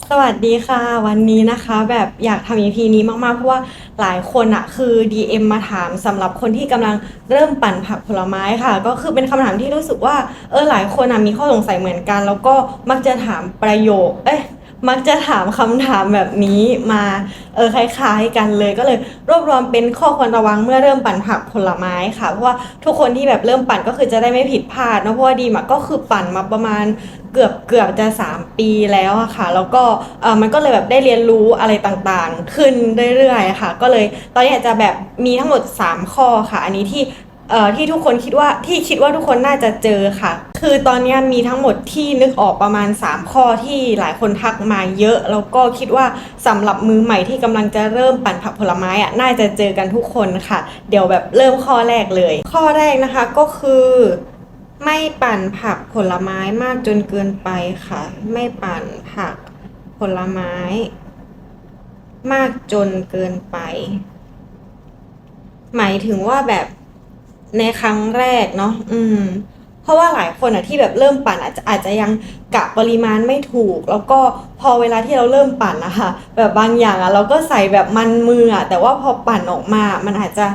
สวัสดีค่ะ วันนี้นะคะแบบอยากทำ EP นี้มากๆ เพราะว่าหลายคนอะคือ DM มาถามสำหรับคนที่กำลังเริ่มปั่นผักผลไม้ค่ะ ก็คือเป็นคำถามที่รู้สึกว่าเออหลายคนอะมีข้อสงสัยเหมือนกัน แล้วก็มักจะถามประโยคเอ๊ะ มักจะถามคำถามแบบนี้มาเออคล้าย ๆ กันเลยก็เลยรวบรวมเป็นข้อควรระวังเมื่อเริ่มปั่นผักผลไม้ค่ะ เพราะว่าทุกคนที่แบบเริ่มปั่นก็คือจะได้ไม่ผิดพลาดเนอะเพราะว่าดีมอะก็คือปั่นมาประมาณเกือบเกือบจะ 3 ปีแล้วอะค่ะ แล้วก็เออมันก็เลยแบบได้เรียนรู้อะไรต่างๆ ขึ้นเรื่อยๆค่ะ ก็เลยตอนนี้จจะแบบมีทั้งหมด 3 ข้อค่ะ อันนี้ที่ เอ่อที่ทุกคนคิดว่าที่คิดว่าทุกคนน่าจะเจอค่ะ คือตอนนี้มีทั้งหมดที่นึกออกประมาณ 3 ข้อที่หลายคนทักมาเยอะ แล้วก็คิดว่าสำหรับมือใหม่ที่กำลังจะเริ่มปั่นผักผลไม้อะน่าจะเจอกันทุกคนค่ะ เดี๋ยวแบบเริ่มข้อแรกเลย ข้อแรกนะคะก็คือไม่ปั่นผักผลไม้มากจนเกินไปค่ะ ไม่ปั่นผักผลไม้ มากจนเกินไป หมายถึงว่าแบบ ในครั้งแรกเนาะอืม เพราะว่าหลายคนอะที่แบบเริ่มปั่นอาจจะอาจจะยังกะปริมาณไม่ถูก แล้วก็พอเวลาที่เราเริ่มปั่นนะคะแบบบางอย่างอะเราก็ใส่แบบมันมืออะแต่ว่าพอปั่นออกมา มันอาจจะ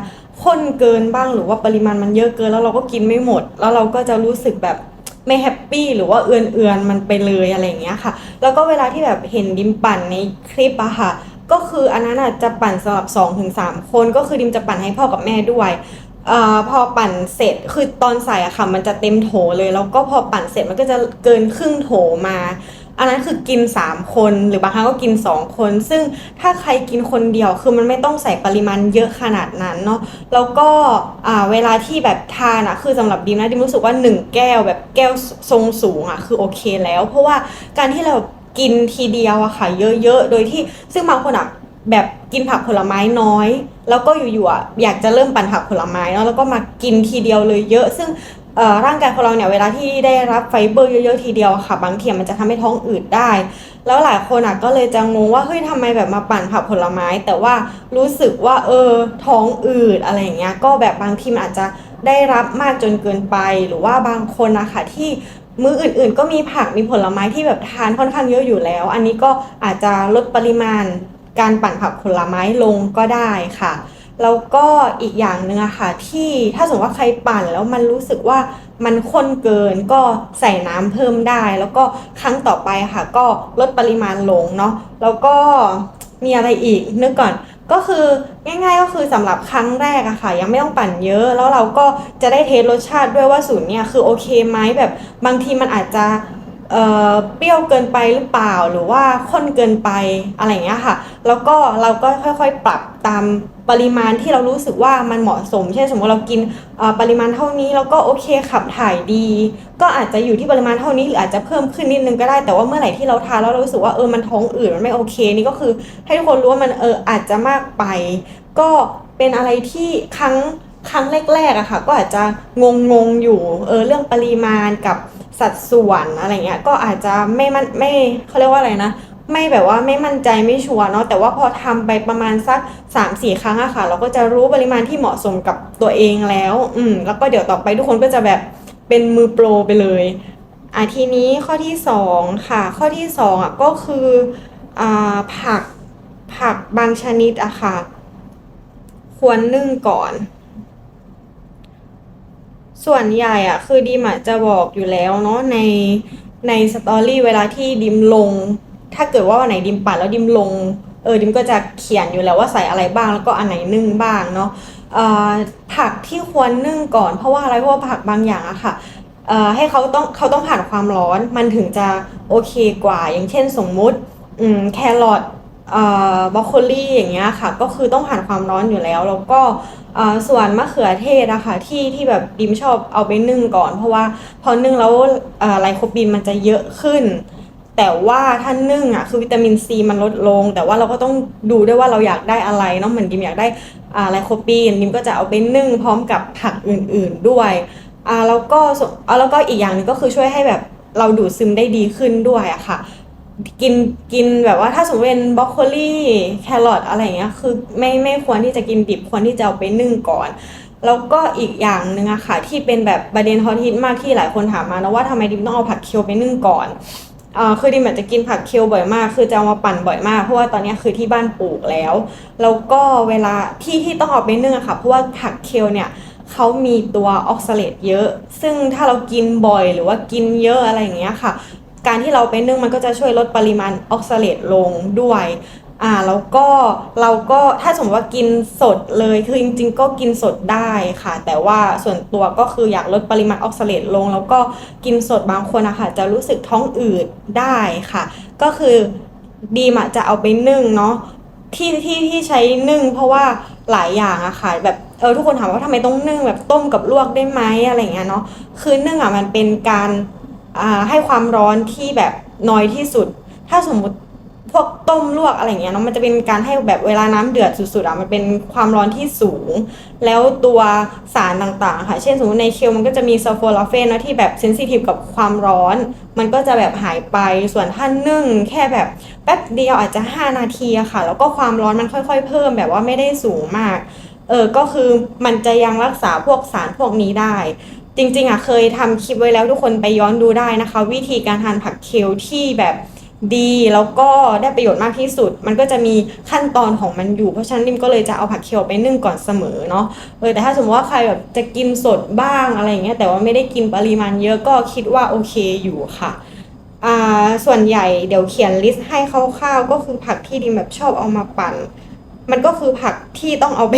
ข้นเกินบ้างหรือว่าปริมาณมันเยอะเกิน แล้วเราก็กินไม่หมด แล้วเราก็จะรู้สึกแบบไม่แฮปปี้หรือว่าเอือนๆมันไปเลยอะไรอย่างเงี้ยค่ะ แล้วก็เวลาที่แบบเห็นดิมปั่นในคลิปอะค่ะ ก็คืออันนั้นอะจะปั่นสำหรับ 2-3ถึงคน ก็คือดิมจะปั่นให้พ่อกับแม่ด้วย เอ่อพอปั่นเสร็จคือตอนใส่อะค่ะ มันจะเต็มโถเลยแล้วก็พอปั่นเสร็จมันก็จะเกินครึ่งโถมา อันนั้นคือกิน 3 คนหรือบางครั้งก็กิน 2 คน ซึ่งถ้าใครกินคนเดียวคือมันไม่ต้องใส่ปริมาณเยอะขนาดนั้นเนาะแล้วก็เวลาที่แบบทานอะคือสำหรับดิมนะดิมรู้สึกว่า 1 แก้วแบบแก้วทรงสูงอะคือโอเคแล้ว เพราะว่าการที่เรากินทีเดียวอะค่ะเยอะๆโดยที่ซึ่งบางคนอะแบบกินผักผลไม้น้อย แล้วก็อยู่ๆอยากจะเริ่มปั่นผักผลไม้เนาะแล้วก็มากินทีเดียวเลยเยอะ ซึ่งร่างกายของเราเนี่ยเวลาที่ได้รับไฟเบอร์เยอะๆทีเดียวค่ะ บางทีมันจะทำให้ท้องอืดได้ แล้วหลายคนอะก็เลยจะงงว่าเฮ้ยทำไมแบบมาปั่นผักผลไม้ แต่ว่ารู้สึกว่าเออท้องอืดอะไรอย่างเงี้ยก็แบบบางทีมันอาจจะได้รับมากจนเกินไป หรือว่าบางคนนะคะที่มื้ออื่นๆ ก็มีผักมีผลไม้ที่แบบทานค่อนข้างเยอะอยู่แล้ว อันนี้ก็อาจจะลดปริมาณ การปั่นผักผลไม้ลงก็ได้ค่ะ แล้วก็อีกอย่างหนึ่งอค่ะ ที่ถ้าสมมติว่าใครปั่นแล้วมันรู้สึกว่ามันข้นเกินก็ใส่น้ำเพิ่มได้ แล้วก็ครั้งต่อไปค่ะ ก็ลดปริมาณลงเนาะแล้วก็มีอะไรอีกนึกก่อนก็คือง่ายๆก็คือสำหรับครั้งแรกอะค่ะ ยังไม่ต้องปั่นเยอะ แล้วเราก็จะได้เทสรสชาติด้วยว่าสูตรเนี่ยคือโอเคไหมแบบบางทีมันอาจจะ เปรี้ยวเกินไปหรือเปล่าหรือว่าข้นเกินไปอะไรอย่างเงี้ยค่ะ แล้วก็เราก็ค่อยๆ ปรับตามปริมาณที่เรารู้สึกว่ามันเหมาะสม เช่นสมมติเรากินปริมาณเท่านี้แล้วก็โอเคขับถ่ายดี ก็อาจจะอยู่ที่ปริมาณเท่านี้หรืออาจจะเพิ่มขึ้นนิดนึงก็ได้แต่ว่าเมื่อไหร่ที่เราทานแล้วเรารู้สึกว่าเออมันท้องอืดมันไม่โอเคนี่ก็คือ ให้ทุกคนรู้ว่ามันเอออาจจะมากไป ก็เป็นอะไรที่ครั้งครั้งแรกๆอะค่ะ ก็อาจจะงงงๆอยู่เออเรื่องปริมาณกับ สัดส่วนอะไรเงี้ยก็อาจจะไม่มันไม่เขาเรียกว่าอะไรนะไม่แบบว่าไม่มั่นใจไม่ชัวร์เนาะแต่ว่าพอทำไปประมาณสัก3-4ครั้งอะค่ะ เราก็จะรู้ปริมาณที่เหมาะสมกับตัวเองแล้ว อืมแล้วก็เดี๋ยวต่อไปทุกคนก็จะแบบเป็นมือโปรไปเลยอะทีนี้ข้อที่สองค่ะ ข้อที่สองอะก็คืออ่าผักผักบางชนิดอะค่ะ ควรนึ่งก่อน ส่วนใหญ่อะคือดิมอะจะบอกอยู่แล้วเนาะในในสตอรี่เวลาที่ดิมลง ถ้าเกิดว่าวันไหนดิมปั่นแล้วดิมลงเออดิมก็จะเขียนอยู่แล้วว่าใส่อะไรบ้างแล้วก็อันไหนนึ่งบ้างเนาะผักที่ควรนึ่งก่อนเพราะว่าอะไรเพราะว่าผักบางอย่างอะค่ะให้เขาต้องเขาต้องผ่านความร้อนมันถึงจะโอเคกว่า อย่างเช่นสมมุติอืมแครอทเอ่อบรอกโคลีอย่างเงี้ยค่ะ ก็คือต้องผ่านความร้อนอยู่แล้ว แล้วก็ ส่วนมะเขือเทศอะค่ะที่ที่แบบดิมชอบเอาไปนึ่งก่อน เพราะว่าพอนึ่งแล้วไลโคปีนมันจะเยอะขึ้น แต่ว่าถ้านึ่งอะคือวิตามินซีมันลดลง แต่ว่าเราก็ต้องดูด้วยว่าเราอยากได้อะไรเนาะเหมือนดิมอยากได้ไลโคปีนดิมก็จะเอาไปนึ่งพร้อมกับผักอื่น ๆด้วยอ่าแล้วก็อ่าแล้วก็อีกอย่างหนึงก็คือช่วยให้แบบเราดูดซึมได้ดีขึ้นด้วยอะค่ะ กินกินแบบว่าถ้าสมมติเป็นบรอกโคลีแครอทอะไรเงี้ยคือไม่ไม่ควรที่จะกินดิบควรที่จะเอาไปนึ่งก่อน แล้วก็อีกอย่างหนึ่งอะค่ะ ที่เป็นแบบประเด็นฮอตฮิตมากที่หลายคนถามมานะว่าทำไมดิมต้องเอาผักเคียวไปนึ่งก่อนเอ่อคือดิมอาจจะกินผักเคลบ่อยมาก คือจะเอามาปั่นบ่อยมาก เพราะว่าตอนนี้คือที่บ้านปลูกแล้ว แล้วก็เวลาที่ที่ต้องเอาไปนึ่งอะค่ะเพราะว่าผักเคลเนี่ยเขามีตัวออกซาเลตเยอะ ซึ่งถ้าเรากินบ่อยหรือว่ากินเยอะอะไรอย่างเงี้ยค่ะ การที่เราไปนึ่งมันก็จะช่วยลดปริมาณออกซาเลตลงด้วยอ่าแล้วก็เราก็ถ้าสมมติว่ากินสดเลยคือจริงๆ ก็กินสดได้ค่ะ แต่ว่าส่วนตัวก็คืออยากลดปริมาณออกซาเลตลง แล้วก็กินสดบางคนอะค่ะจะรู้สึกท้องอืดได้ค่ะ ก็คือดีมะจะเอาไปนึ่งเนาะที่ที่ที่ใช้นึ่ง เพราะว่าหลายอย่างอะค่ะแบบเออทุกคนถามว่าทำไมต้องนึ่งแบบต้มกับลวกได้ไหมอะไรเงี้ยเนาะคือนึ่งอะมันเป็นการ ให้ความร้อนที่แบบน้อยที่สุด ถ้าสมมุติพวกต้มลวกอะไรเงี้ยเนาะมันจะเป็นการให้แบบเวลาน้ำเดือดสุดๆอะมันเป็นความร้อนที่สูง แล้วตัวสารต่างๆ ค่ะ เช่นสมมติในเคลมันก็จะมีซัลโฟลาเฟนนะที่แบบเซนซิทีฟกับความร้อน มันก็จะแบบหายไปส่วนถ้านึ่ง แค่แบบแป๊บเดียวอาจจะ 5 นาทีอะค่ะ แล้วก็ความร้อนมันค่อยๆ เพิ่มแบบว่าไม่ได้สูงมากเออก็คือมันจะยังรักษาพวกสารพวกนี้ได้ จริงๆอะเคยทำคลิปไว้แล้วทุกคนไปย้อนดูได้นะคะ วิธีการทานผักเคลที่แบบดีแล้วก็ได้ประโยชน์มากที่สุด มันก็จะมีขั้นตอนของมันอยู่เพราะฉะนั้นริมก็เลยจะเอาผักเคลไปนึ่งก่อนเสมอเนาะเออแต่ถ้าสมมติว่าใครแบบจะกินสดบ้างอะไรอย่างเงี้ยแต่ว่าไม่ได้กินปริมาณเยอะก็คิดว่าโอเคอยู่ค่ะอ่าส่วนใหญ่เดี๋ยวเขียนลิสต์ให้คร่าวๆก็คือผักที่ดิมแบบชอบเอามาปั่น มันก็คือผักที่ต้องเอาไป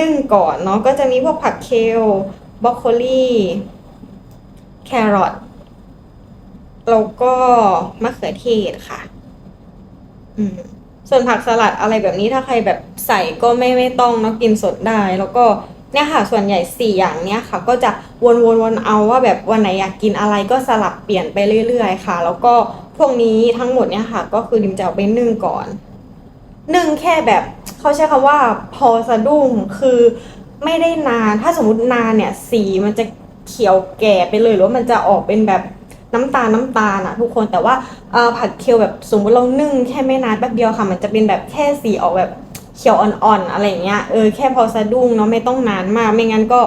นึ่งก่อนเนาะก็จะมีพวกผักเคล บรอกโคลีแครอทแล้วก็มะเขือเทศค่ะ อืม ส่วนผักสลัดอะไรแบบนี้ถ้าใครแบบใส่ก็ไม่ไม่ต้องเนาะกินสดได้ แล้วก็เนี่ยค่ะ ส่วนใหญ่สี่อย่างเนี้ยค่ะ ก็จะวนวนวนเอาว่าแบบวันไหนอยากกินอะไรก็สลับเปลี่ยนไปเรื่อยๆ ค่ะ แล้วก็พวกนี้ทั้งหมดเนี่ยค่ะ ก็คือดิมจะเอาไปนึ่งก่อน นึ่งแค่แบบเขาใช้คำว่าพอสะดุ้งคือ ไม่ได้นาน ถ้าสมมตินานเนี่ย สีมันจะเขียวแก่ไปเลยหรือว่ามันจะออกเป็นแบบน้ำตาลน้ำตาลอะทุกคนแต่ว่าผักเคลแบบสมมติเรานึ่งแค่ไม่นานแป๊บเดียวค่ะ มันจะเป็นแบบแค่สีออกแบบเขียวอ่อนๆอะไรอย่างเงี้ยเออแค่พอสะดุ้งเนาะไม่ต้องนานมาก ไม่งั้นก็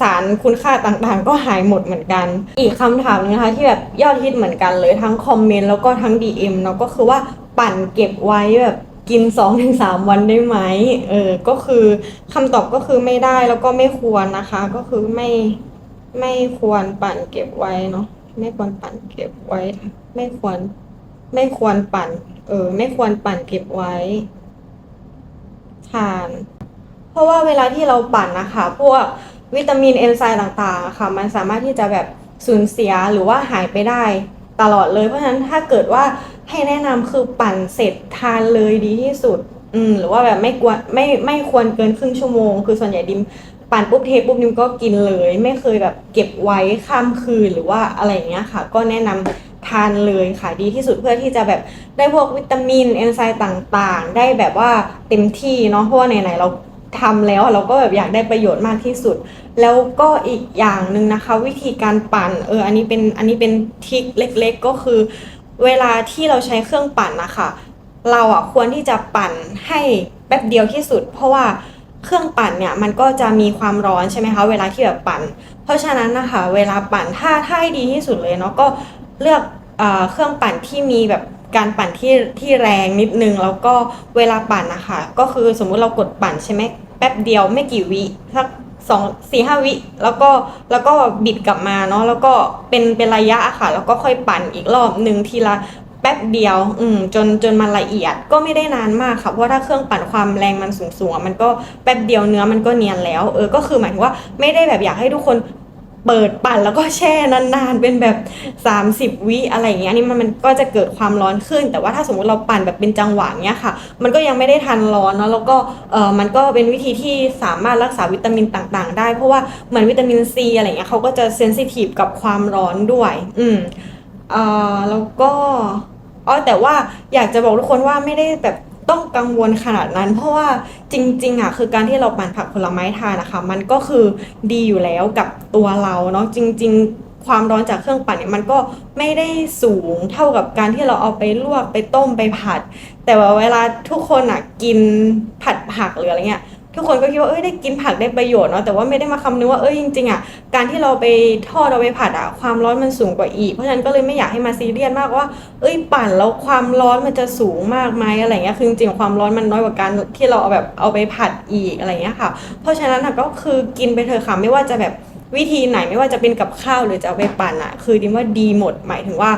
สารคุณค่าต่างๆ ก็หายหมดเหมือนกัน อีกคำถามนึงนะคะที่แบบยอดฮิตเหมือนกันเลยทั้งคอมเมนต์แล้วก็ทั้ง DM เนาะก็คือว่าปั่นเก็บไว้แบบ กิน2อถึงสวันได้ไหมเออ ก็คือคำตอบก็คือไม่ได้แล้วก็ไม่ควรนะคะ ก็คือไม่ไม่ควรปั่นเก็บไว้เนาะไม่ควรปั่นเก็บไว้ ไม่ควร ไม่ควรปั่น เออ ไม่ควรปั่นเก็บไว้ทาน เพราะว่าเวลาที่เราปั่นนะคะ พวกวิตามินเอนไซม์ต่างๆ ค่ะ มันสามารถที่จะแบบสูญเสียหรือว่าหายไปได้ตลอดเลย เพราะฉะนั้นถ้าเกิดว่า ให้แนะนำคือปั่นเสร็จทานเลยดีที่สุด อืมหรือว่าแบบไม่กวนไม่ไม่ควรเกินครึ่งชั่วโมง คือส่วนใหญ่ดิมปั่นปุ๊บเทปุ๊บดิมก็กินเลย ไม่เคยแบบเก็บไว้ข้ามคืนหรือว่าอะไรอย่างเงี้ยค่ะ ก็แนะนำทานเลยค่ะดีที่สุดเพื่อที่จะแบบได้พวกวิตามินเอนไซม์ต่างๆ ได้แบบว่าเต็มที่เนาะเพราะว่าไหนๆเราทำแล้วเราก็แบบอยากได้ประโยชน์มากที่สุด แล้วก็อีกอย่างหนึ่งนะคะ วิธีการปั่นเอออันนี้เป็นอันนี้เป็นทิคเล็ก ๆ ก็คือ เวลาที่เราใช้เครื่องปั่นนะคะเราอะควรที่จะปั่นให้แป๊บเดียวที่สุด เพราะว่าเครื่องปั่นเนี่ยมันก็จะมีความร้อนใช่ไหมคะเวลาที่แบบปั่น เพราะฉะนั้นนะคะเวลาปั่นถ้าถ้าให้ดีที่สุดเลยเนาะก็เลือกเอเครื่องปั่นที่มีแบบการปั่นที่ที่แรงนิดนึงแล้วก็เวลาปั่นนะคะก็คือสมมุติเรากดปั่นใช่ไหมแป๊บเดียวไม่กี่วิสัก สองสี่ห้าวิแล้วก็แล้วก็บิดกลับมาเนาะแล้วก็เป็นเป็นระยะอะค่ะ แล้วก็ค่อยปั่นอีกรอบหนึ่งทีละแป๊บเดียว อืมจนจนมันละเอียดก็ไม่ได้นานมากค่ะเพราะถ้าเครื่องปั่นความแรงมันสูงสูงมันก็แป๊บเดียวเนื้อมันก็เนียนแล้ว เออก็คือหมายถึงว่าไม่ได้แบบอยากให้ทุกคน เปิดปั่นแล้วก็แช่นานๆ เป็นแบบ 30 วิอะไรอย่างเงี้ยนี่มันมันก็จะเกิดความร้อนขึ้น แต่ว่าถ้าสมมติเราปั่นแบบเป็นจังหวะเนี้ยค่ะ มันก็ยังไม่ได้ทันร้อนเนาะแล้วก็เออมันก็เป็นวิธีที่สามารถรักษาวิตามินต่างๆ ได้ เพราะว่าเหมือนวิตามินซีอะไรเงี้ยเขาก็จะเซนซิทีฟกับความร้อนด้วย อืมเอ่อแล้วก็อ๋อแต่ว่าอยากจะบอกทุกคนว่าไม่ได้แบบ ต้องกังวลขนาดนั้น เพราะว่าจริงๆอะคือการที่เราปั่นผักผลไม้ทานนะคะมันก็คือดีอยู่แล้วกับตัวเราเนาะจริง ๆความร้อนจากเครื่องปั่นเนี่ยมันก็ไม่ได้สูงเท่ากับการที่เราเอาไปลวกไปต้มไปผัด แต่ว่าเวลาทุกคนอะกินผัดผักหรืออะไรเงี้ย ทุกคนก็คิดว่าเอ้ยได้กินผักได้ประโยชน์เนาะแต่ว่าไม่ได้มาคำนึงว่าเอ้ยจริงๆอะการที่เราไปทอดเราไปผัดอะความร้อนมันสูงกว่าอีก เพราะฉะนั้นก็เลยไม่อยากให้มาซีเรียสมากว่า เอ้ยปั่นแล้วความร้อนมันจะสูงมากไหมอะไรเงี้ยคือจริงๆความร้อนมันน้อยกว่าการที่เราเอาแบบเอาไปผัดอีกอะไรเงี้ยค่ะ เพราะฉะนั้นอะก็คือกินไปเถอะค่ะไม่ว่าจะแบบวิธีไหนไม่ว่าจะเป็นกับข้าวหรือจะเอาไปปั่นอะคือดิมว่าดีหมดหมายถึงว่า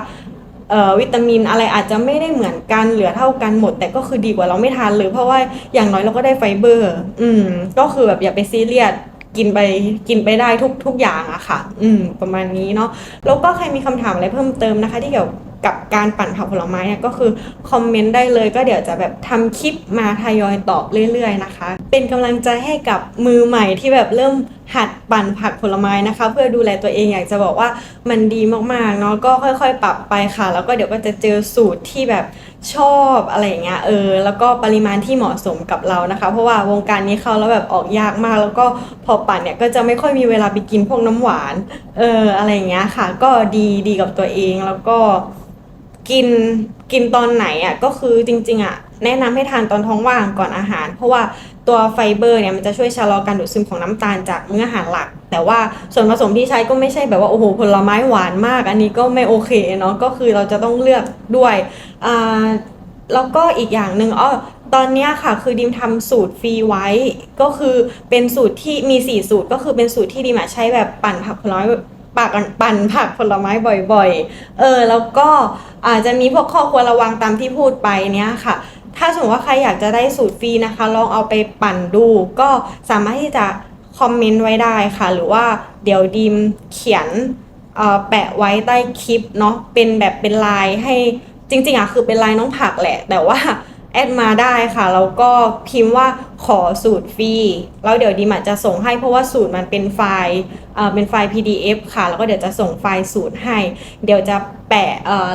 วิตามินอะไรอาจจะไม่ได้เหมือนกันเหลือเท่ากันหมด แต่ก็คือดีกว่าเราไม่ทานเลยเพราะว่าอย่างน้อยเราก็ได้ไฟเบอร์ อืม ก็คือแบบอย่าไปซีเรียสกินไปกินไปได้ทุกทุกอย่างอะค่ะ อืม ประมาณนี้เนาะแล้วก็ใครมีคำถามอะไรเพิ่มเติมนะคะ ที่เกี่ยวกับการปั่นผักผลไม้เนี่ยก็คือคอมเมนต์ได้เลยก็เดี๋ยวจะแบบทำคลิปมาทยอยตอบเรื่อยๆนะคะ เป็นกำลังใจให้กับมือใหม่ที่แบบเริ่ม หัดปั่นผักผลไม้นะคะ เพื่อดูแลตัวเองอยากจะบอกว่ามันดีมากๆเนาะก็ค่อยๆ ปรับไปค่ะ แล้วก็เดี๋ยวก็จะเจอสูตรที่แบบชอบอะไรอย่างเงี้ยเออ แล้วก็ปริมาณที่เหมาะสมกับเรานะคะ เพราะว่าวงการนี้เขาแล้วแบบออกยากมาก แล้วก็พอปั่นเนี่ยก็จะไม่ค่อยมีเวลาไปกินพวกน้ำหวานเอออะไรอย่างเงี้ยค่ะ ก็ดีดีกับตัวเองแล้วก็กินกินตอนไหนอะก็คือจริง ๆ อะ แนะนำให้ทานตอนท้องว่างก่อนอาหาร เพราะว่า ตัวไฟเบอร์เนี่ยมันจะช่วยชะลอการดูดซึมของน้ำตาลจากเมื้ออาหารหลัก แต่ว่าส่วนผสมที่ใช้ก็ไม่ใช่แบบว่าโอ้โหผลไม้หวานมาก อันนี้ก็ไม่โอเคเนาะก็คือเราจะต้องเลือกด้วยอ่าแล้วก็อีกอย่างหนึ่งอ้อตอนนี้ค่ะคือดิมทำสูตรฟรีไว้ ก็คือเป็นสูตรที่มีสี่สูตรก็คือเป็นสูตรที่ดิมใช้แบบปั่นผักผลไม้ปากปั่นผักผลไม้บ่อยๆ เออแล้วก็อาจจะมีพวกข้อควรระวังตามที่พูดไปเนี้ยค่ะ ถ้าสมมติว่าใครอยากจะได้สูตรฟรีนะคะ ลองเอาไปปั่นดู ก็สามารถที่จะคอมเมนต์ไว้ได้ค่ะ หรือว่าเดี๋ยวดีมเขียนแปะไว้ใต้คลิปเนาะเป็นแบบเป็นลายให้จริงๆอะคือเป็นลายน้องผักแหละ แต่ว่า แอดมาได้ค่ะ แล้วก็พิมพ์ว่าขอสูตรฟรี แล้วเดี๋ยวดีมอาจะส่งให้เพราะว่าสูตรมันเป็นไฟล์เป็นไฟล์ PDF ค่ะ แล้วก็เดี๋ยวจะส่งไฟล์สูตรให้ เดี๋ยวจะแปะ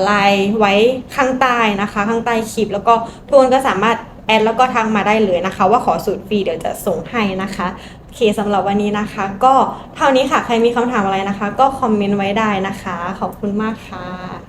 ลน์ไว้ข้างใต้นะคะ ข้างใต้คลิป แล้วก็ทุกคนก็สามารถแอดแล้วก็ทักมาได้เลยนะคะ ว่าขอสูตรฟรีเดี๋ยวจะส่งให้นะคะโอเคสำหรับวันนี้นะคะ ก็เท่านี้ค่ะใครมีคำถามอะไรนะคะ ก็คอมเมนต์ไว้ได้นะคะ ขอบคุณมากค่ะ